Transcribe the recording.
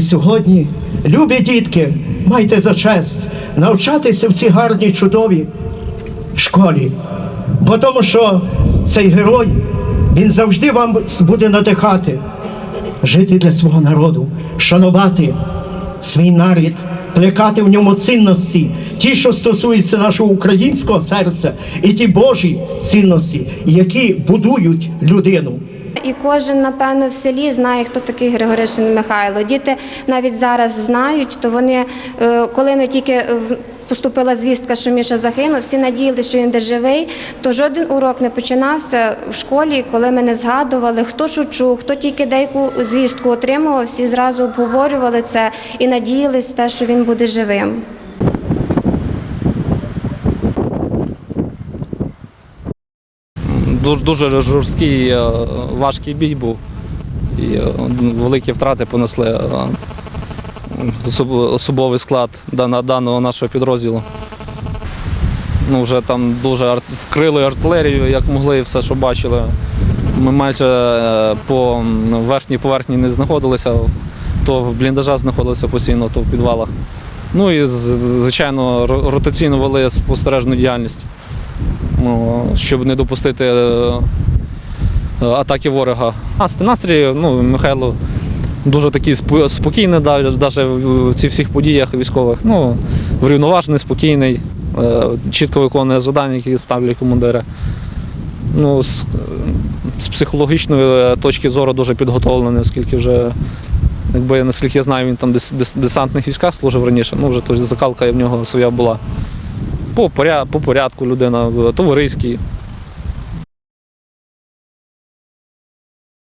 сьогодні, любі дітки, майте за честь навчатися в цій гарній чудовій школі. Бо тому що цей герой, він завжди вам буде надихати жити для свого народу, шанувати свій нарід, плекати в ньому цінності, ті, що стосуються нашого українського серця, і ті Божі цінності, які будують людину. І кожен, напевно, в селі знає, хто такий Григоришин Михайло. Діти навіть зараз знають, то вони, е, коли ми тільки е, поступила звістка, що Міша загинув, всі надіялися, що він де живий, то жоден урок не починався в школі, коли ми не згадували, хто чув, хто тільки деяку звістку отримував, всі зразу обговорювали це і надіялися, що він буде живим. Дуже, жорсткий, е, важкий бій був. І е, великі втрати понесли е, особовий склад даного нашого підрозділу. Ну, вже там дуже вкрили артилерію, як могли, і все, що бачили. Ми майже по верхній поверхні не знаходилися, то в бліндажах знаходилися постійно, то в підвалах. Ну і звичайно ротаційно вели спостережну діяльність щоб не допустити е, атаки ворога. Настрій, ну, Михайло дуже такий спокійний, навіть в цих всіх подіях військових. Ну, врівноважений, спокійний, е, чітко виконує завдання, які ставлять командири. Ну, з, з психологічної е, точки зору дуже підготовлений, оскільки вже, якби, наскільки я знаю, він там дес, десантних військах служив раніше, ну вже то закалка в нього своя була по, поря- по порядку людина, товариський.